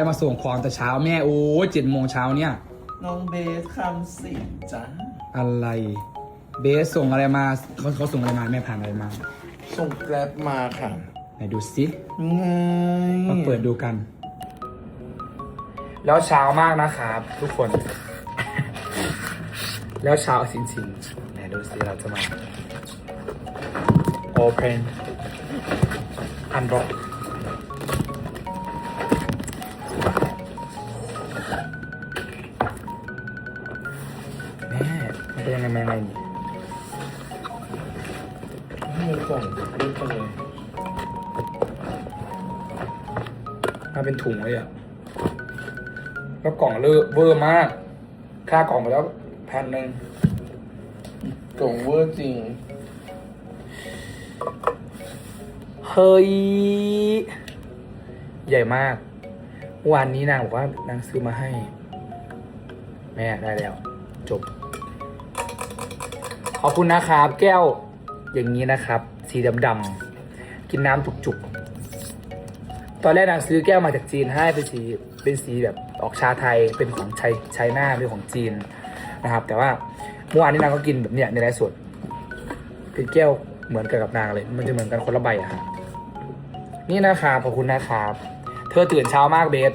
รมาส่งของแต่เช้าแม่โอ้เจ็ดโมงเช้าเนี่ย น้องเบสคำสิงจ้าอะไร เบสส่งอะไรมาเขาเขาส่งอะไรมาแม่ผ่านอะไรมา ส่งแกร็บมาค่ะไหนดูสิไงมาเปิดดูกัน แล้วเช้ามากนะครับ ทุกคน แล้วเช้าจริงๆไหนดูสิเราจะมา open unbox เป็นยังไงมายังไงนี่ให้กล่องรูปไปเลยมาเป็นถุงเลยอะ แล้วกล่องเลอะเวอร์มาก ค่ากล่องไปแล้วพันหนึ่งกล่องเวอร์จริง เฮ้ย ใหญ่มาก วันนี้นางบอกว่านางซื้อมาให้ แม่ได้แล้ว จบ อบคุณนะครับ แก้วอย่างนี้นะครับ สีดำๆกินน้ำจุกๆ ตอนแรกนางซื้อแก้วมาจากจีนให้เป็นสีเป็นสีแบบออกชาไทยเป็นของไชไชน่าเป็นของจีนนะครับ แต่ว่าเมื่อวานนี้นางก็กินแบบเนี้ยในไลฟ์สดเป็นแก้วเหมือนกันกับนางเลย มันจะเหมือนกันคนละใบอะครับนี่นะครับขอบคุณนะครับ เธอตื่นเช้ามากเบส